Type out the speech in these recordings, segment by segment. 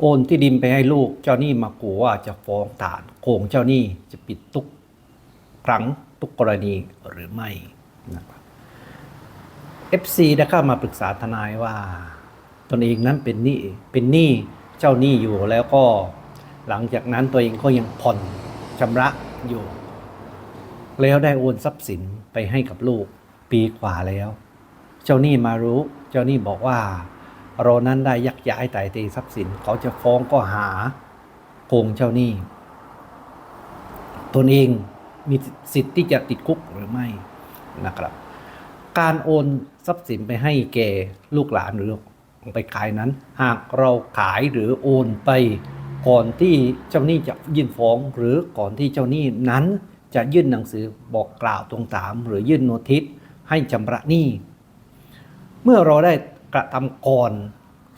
โอนที่ดินไปให้ลูกเจ้าหนี้มาขู่ว่าจะฟ้องศาลโกงเจ้าหนี้จะปิดทุกครั้งทุกกรณีหรือไม่นะครับ FC ได้เข้ามาปรึกษาทนายว่าตนเองนั้นเป็นหนี้เป็นหนี้เจ้าหนี้อยู่แล้วก็หลังจากนั้นตัวเองก็ยังผ่อนชำระอยู่ แล้วได้โอนทรัพย์สินไปให้กับลูกปีกว่าแล้ว เจ้าหนี้มารู้ เจ้าหนี้บอกว่า เรานั้นได้ยักย้ายไต่เตทรัพย์สิน เขาจะฟ้องก็หาโกงเจ้าหนี้ตนเองมีสิทธิ์ที่จะติดคุกหรือไม่นะครับ การโอนทรัพย์สินไปให้แก่ลูกหลานหรือไปขายนั้น หากเราขายหรือโอนไป ก่อนที่เจ้าหนี้จะยื่นฟ้องหรือก่อนที่เจ้าหนี้นั้นจะยื่นหนังสือบอกกล่าวตรงตาม หรือยื่นโนติสให้ชำระหนี้ เมื่อเราได้ กระทำก่อน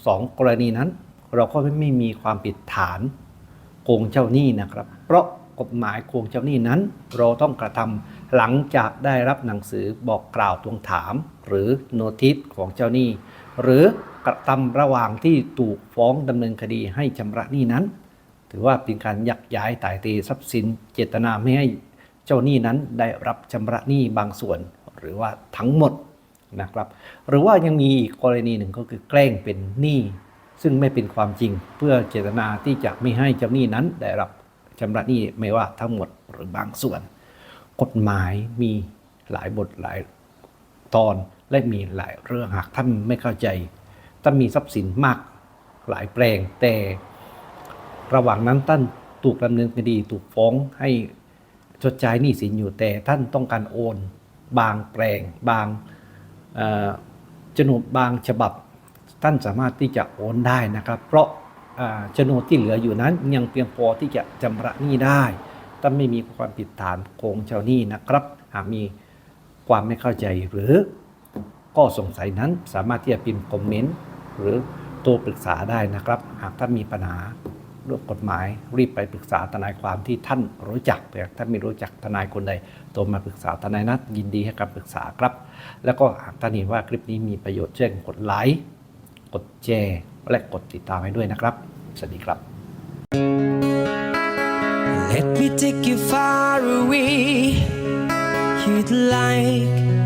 สองกรณีนั้น เราก็ไม่มีความผิดฐานโกงเจ้าหนี้นะครับ เพราะกฎหมายโกงเจ้าหนี้นั้น เราต้องกระทำหลังจากได้รับหนังสือบอกกล่าวทวงถาม หรือโนติสของเจ้าหนี้ หรือกระทำระหว่างที่ถูกฟ้องดำเนินคดีให้ชำระหนี้นั้น ถือว่าเป็นการยักย้ายถ่ายเททรัพย์สิน เจตนาไม่ให้เจ้าหนี้นั้นได้รับชำระหนี้บางส่วน หรือว่าทั้งหมด นะครับหรือว่ายังมีอีกกรณีหนึ่งก็คือแกล้งเป็นหนี้ซึ่งไม่เป็นความจริงเพื่อเจตนาที่จะไม่ให้เจ้าหนี้นั้นได้รับชำระหนี้ไม่ว่าทั้งหมดหรือบางส่วน กฎหมายมีหลายบทหลายตอนและมีหลายเรื่องหากท่านไม่เข้าใจท่านมีทรัพย์สินมากหลายแปลง แต่ระหว่างนั้นท่านถูกดำเนินคดีถูกฟ้องให้ชดใช้หนี้สินอยู่แต่ท่านต้องการโอน บางแปลงบาง โฉนดบางฉบับท่านสามารถที่จะโอนได้นะครับ เพราะอ่าโฉนดที่เหลืออยู่นั้นยังเพียงพอที่จะชำระหนี้ได้ท่าไม่มีความผิดฐานโกงเจ้าหนี้นะครับ หากมีความไม่เข้าใจหรือก็สงสัยนั้นสามารถที่จะพิมพ์คอมเมนต์หรือโทรปรึกษาได้นะครับ หากท่านมีปัญหา เรื่องกฎหมาย รีบไปปรึกษาทนายความที่ท่านรู้จักแต่ถ้าไม่รู้จักทนายคนใดโทรมาปรึกษาทนายนัดยินดีให้คำปรึกษาครับ แล้วก็หากท่านเห็นว่าคลิปนี้มีประโยชน์เช่นกดไลค์กดแชร์และกดติดตามให้ด้วยนะครับ สวัสดีครับ Let me take you far away. You'd like